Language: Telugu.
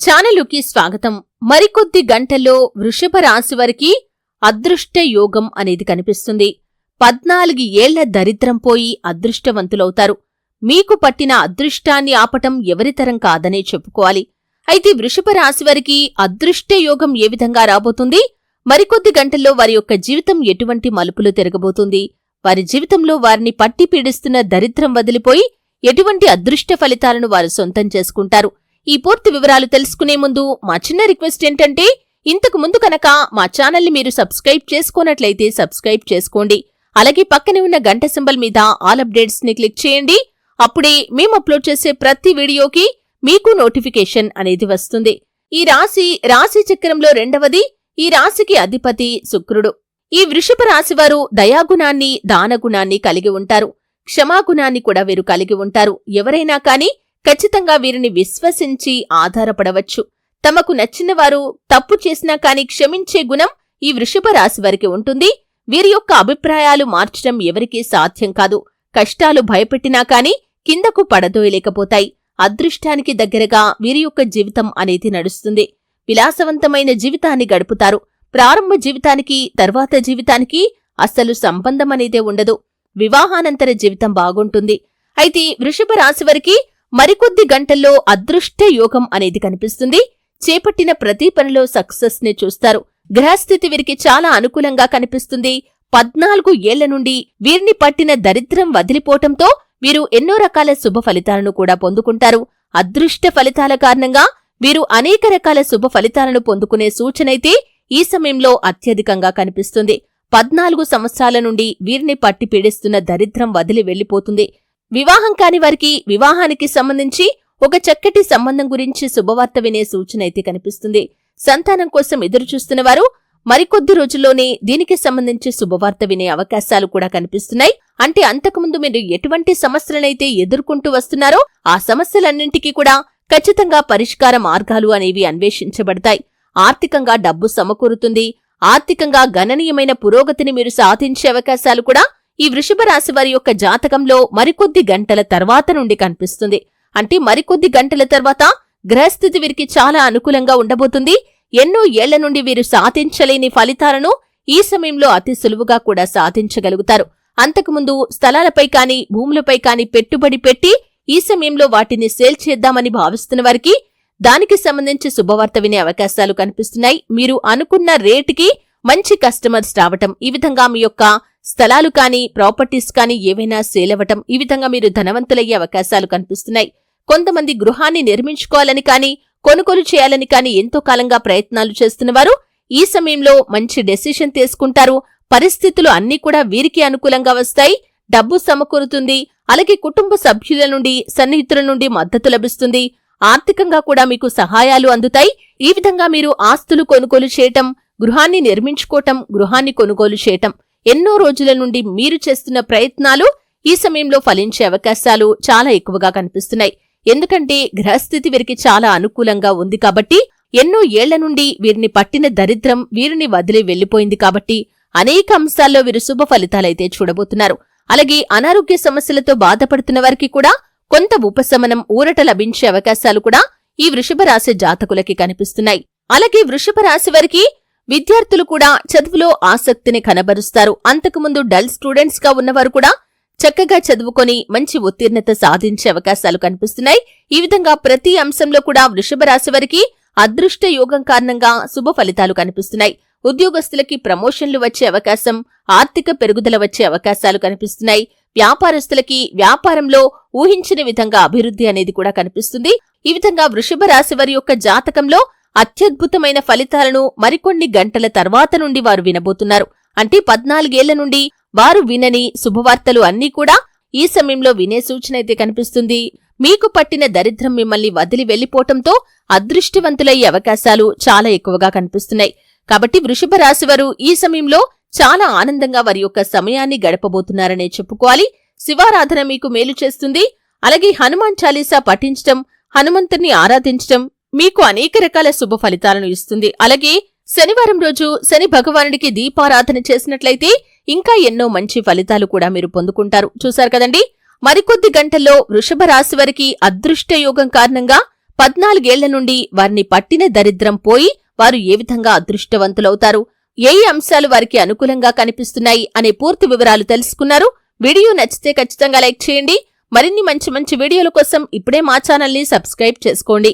ఛానలుకి స్వాగతం. మరికొద్ది గంటల్లో వృషభ రాశి వారికి అదృష్ట యోగం అనేది కనిపిస్తుంది. పద్నాలుగు ఏళ్ళ దరిద్రం పోయి అదృష్టవంతులవుతారు. మీకు పట్టిన అదృష్టాన్ని ఆపటం ఎవరితరం కాదనే చెప్పుకోవాలి. అయితే వృషభ రాశి వారికి అదృష్ట యోగం ఏ విధంగా రాబోతుంది? మరికొద్ది గంటల్లో వారి యొక్క జీవితం ఎటువంటి మలుపులు తిరగబోతుంది? వారి జీవితంలో వారిని పట్టి పీడిస్తున్న దరిద్రం వదిలిపోయి ఎటువంటి అదృష్ట ఫలితాలను వారు సొంతం చేసుకుంటారు? ఈ పూర్తి వివరాలు తెలుసుకునే ముందు మా చిన్న రిక్వెస్ట్ ఏంటంటే ఇంతకు ముందు కనుక మా ఛానల్ని మీరు సబ్స్క్రైబ్ చేసుకోనట్లయితే సబ్స్క్రైబ్ చేసుకోండి. అలాగే పక్కనే ఉన్న గంట సింబల్ మీద ఆల్ అప్డేట్స్ని క్లిక్ చేయండి. అప్పుడే మేము అప్లోడ్ చేసే ప్రతి వీడియోకి మీకు నోటిఫికేషన్ అనేది వస్తుంది. ఈ రాశి రాశి చక్రంలో రెండవది ఈ రాశికి అధిపతి శుక్రుడు. ఈ వృషభ రాశివారు దయాగుణాన్ని దానగుణాన్ని కలిగి ఉంటారు. క్షమాగుణాన్ని కూడా వీరు కలిగి ఉంటారు. ఎవరైనా కానీ ఖచ్చితంగా వీరిని విశ్వసించి ఆధారపడవచ్చు. తమకు నచ్చినవారు తప్పు చేసినా కాని క్షమించే గుణం ఈ వృషభ రాశి వారికి ఉంటుంది. వీరి యొక్క అభిప్రాయాలు మార్చడం ఎవరికీ సాధ్యం కాదు. కష్టాలు భయపెట్టినా కాని కిందకు పడదోయలేకపోతాయి. అదృష్టానికి దగ్గరగా వీరి యొక్క జీవితం అనేది నడుస్తుంది. విలాసవంతమైన జీవితాన్ని గడుపుతారు. ప్రారంభ జీవితానికి తర్వాత జీవితానికి అస్సలు సంబంధం అనేదే ఉండదు. వివాహానంతర జీవితం బాగుంటుంది. అయితే వృషభ రాశి వారికి మరికొద్ది గంటల్లో అదృష్ట యోగం అనేది కనిపిస్తుంది. చేపట్టిన ప్రతి పనిలో సక్సెస్ని చూస్తారు. గ్రహస్థితి వీరికి చాలా అనుకూలంగా కనిపిస్తుంది. పద్నాలుగు ఏళ్ళ నుండి వీరిని పట్టిన దరిద్రం వదిలిపోవటంతో వీరు ఎన్నో రకాల శుభ ఫలితాలను కూడా పొందుకుంటారు. అదృష్ట ఫలితాల కారణంగా వీరు అనేక రకాల శుభ ఫలితాలను పొందుకునే సూచనైతే ఈ సమయంలో అత్యధికంగా కనిపిస్తుంది. పద్నాలుగు సంవత్సరాల నుండి వీరిని పట్టి పీడిస్తున్న దరిద్రం వదిలి వెళ్ళిపోతుంది వివాహం కాని వారికి వివాహానికి సంబంధించి ఒక చక్కటి సంబంధం గురించి శుభవార్త వినే సూచన అయితే కనిపిస్తుంది. సంతానం కోసం ఎదురుచూస్తున్న వారు మరికొద్ది రోజుల్లోనే దీనికి సంబంధించి శుభవార్త వినే అవకాశాలు కూడా కనిపిస్తున్నాయి. అంటే అంతకుముందు మీరు ఎటువంటి సమస్యలనైతే ఎదుర్కొంటూ వస్తున్నారో ఆ సమస్యలన్నింటికీ కూడా ఖచ్చితంగా పరిష్కార మార్గాలు అనేవి అన్వేషించబడతాయి. ఆర్థికంగా డబ్బు సమకూరుతుంది. ఆర్థికంగా గణనీయమైన పురోగతిని మీరు సాధించే అవకాశాలు కూడా ఈ వృషభ రాశి వారి యొక్క జాతకంలో మరికొద్ది గంటల తర్వాత నుండి కనిపిస్తుంది. అంటే మరికొద్ది గంటల తర్వాత గ్రహస్థితి వీరికి చాలా అనుకూలంగా ఉండబోతుంది. ఎన్నో ఏళ్ళ నుండి వీరు సాధించలేని ఫలితాలను ఈ సమయంలో అతి సులువుగా కూడా సాధించగలుగుతారు. అంతకుముందు స్థలాలపై కాని భూములపై కాని పెట్టుబడి పెట్టి ఈ సమయంలో వాటిని సేల్ చేద్దామని భావిస్తున్న వారికి దానికి సంబంధించి శుభవార్త వినే అవకాశాలు కనిపిస్తున్నాయి. మీరు అనుకున్న రేటుకి మంచి కస్టమర్స్ రావటం ఈ విధంగా మీ యొక్క స్థలాలు కానీ ప్రాపర్టీస్ కానీ ఏవైనా సేల్ అవ్వటం ఈ విధంగా మీరు ధనవంతులయ్యే అవకాశాలు కనిపిస్తున్నాయి. కొంతమంది గృహాన్ని నిర్మించుకోవాలని కానీ కొనుగోలు చేయాలని కానీ ఎంతో కాలంగా ప్రయత్నాలు చేస్తున్నవారు ఈ సమయంలో మంచి డెసిషన్ తీసుకుంటారు. పరిస్థితులు అన్నీ కూడా వీరికి అనుకూలంగా వస్తాయి. డబ్బు సమకూరుతుంది. అలాగే కుటుంబ సభ్యుల నుండి సన్నిహితుల నుండి మద్దతు లభిస్తుంది. ఆర్థికంగా కూడా మీకు సహాయాలు అందుతాయి. ఈ విధంగా మీరు ఆస్తులు కొనుగోలు చేయటం గృహాన్ని నిర్మించుకోవటం గృహాన్ని కొనుగోలు చేయటం ఎన్నో రోజుల నుండి మీరు చేస్తున్న ప్రయత్నాలు ఈ సమయంలో ఫలించే అవకాశాలు చాలా ఎక్కువగా కనిపిస్తున్నాయి. ఎందుకంటే గ్రహస్థితి వీరికి చాలా అనుకూలంగా ఉంది కాబట్టి ఎన్నో ఏళ్ళ నుండి వీరిని పట్టిన దరిద్రం వీరిని వదిలి వెళ్ళిపోయింది కాబట్టి అనేక అంశాల్లో వీరు శుభ ఫలితాలైతే చూడబోతున్నారు. అలాగే అనారోగ్య సమస్యలతో బాధపడుతున్న వారికి కూడా కొంత ఉపశమనం ఊరట లభించే అవకాశాలు కూడా ఈ వృషభ రాశి జాతకులకి కనిపిస్తున్నాయి. అలాగే వృషభ రాశి వారికి విద్యార్థులు కూడా చదువులో ఆసక్తిని కనబరుస్తారు. అంతకుముందు డల్ స్టూడెంట్స్గా ఉన్నవారు కూడా చక్కగా చదువుకొని మంచి ఉత్తీర్ణత సాధించే అవకాశాలు కనిపిస్తున్నాయి. ఈ విధంగా ప్రతి అంశంలో కూడా వృషభ రాశి వారికి అదృష్ట యోగం కారణంగా శుభ ఫలితాలు కనిపిస్తున్నాయి. ఉద్యోగస్తులకి ప్రమోషన్లు వచ్చే అవకాశం ఆర్థిక పెరుగుదల వచ్చే అవకాశాలు కనిపిస్తున్నాయి. వ్యాపారస్తులకి వ్యాపారంలో ఊహించిన విధంగా అభివృద్ధి అనేది కూడా కనిపిస్తుంది. ఈ విధంగా వృషభ రాశి వారి యొక్క జాతకంలో అత్యద్భుతమైన ఫలితాలను మరికొన్ని గంటల తర్వాత నుండి వారు వినబోతున్నారు. అంటే పద్నాలుగేళ్ళ నుండి వారు వినని శుభవార్తలు అన్నీ కూడా ఈ సమయంలో వినే సూచన అయితే కనిపిస్తుంది. మీకు పట్టిన దరిద్రం మిమ్మల్ని వదిలి వెళ్ళిపోవటంతో అదృష్టవంతులయ్యే అవకాశాలు చాలా ఎక్కువగా కనిపిస్తున్నాయి. కాబట్టి వృషభ రాశివారు ఈ సమయంలో చాలా ఆనందంగా వారి యొక్క సమయాన్ని గడపబోతున్నారనే చెప్పుకోవాలి. శివారాధన మీకు మేలు చేస్తుంది. అలాగే హనుమాన్ చాలీసా పఠించటం హనుమంతుని ఆరాధించటం మీకు అనేక రకాల శుభ ఫలితాలను ఇస్తుంది. అలాగే శనివారం రోజు శని భగవానుడికి దీపారాధన చేసినట్లయితే ఇంకా ఎన్నో మంచి ఫలితాలు కూడా మీరు పొందుకుంటారు. చూశారు కదండి? మరికొద్ది గంటల్లో వృషభ రాశి వారికి అదృష్టయోగం కారణంగా పద్నాలుగేళ్ళ నుండి వారిని పట్టిన దరిద్రం పోయి వారు ఏ విధంగా అదృష్టవంతులవుతారు? ఏ ఏ అంశాలు వారికి అనుకూలంగా కనిపిస్తున్నాయి అనే పూర్తి వివరాలు తెలుసుకున్నారు. వీడియో నచ్చితే ఖచ్చితంగా లైక్ చేయండి. మరిన్ని మంచి మంచి వీడియోల కోసం ఇప్పుడే మా ఛానల్ని సబ్స్క్రైబ్ చేసుకోండి.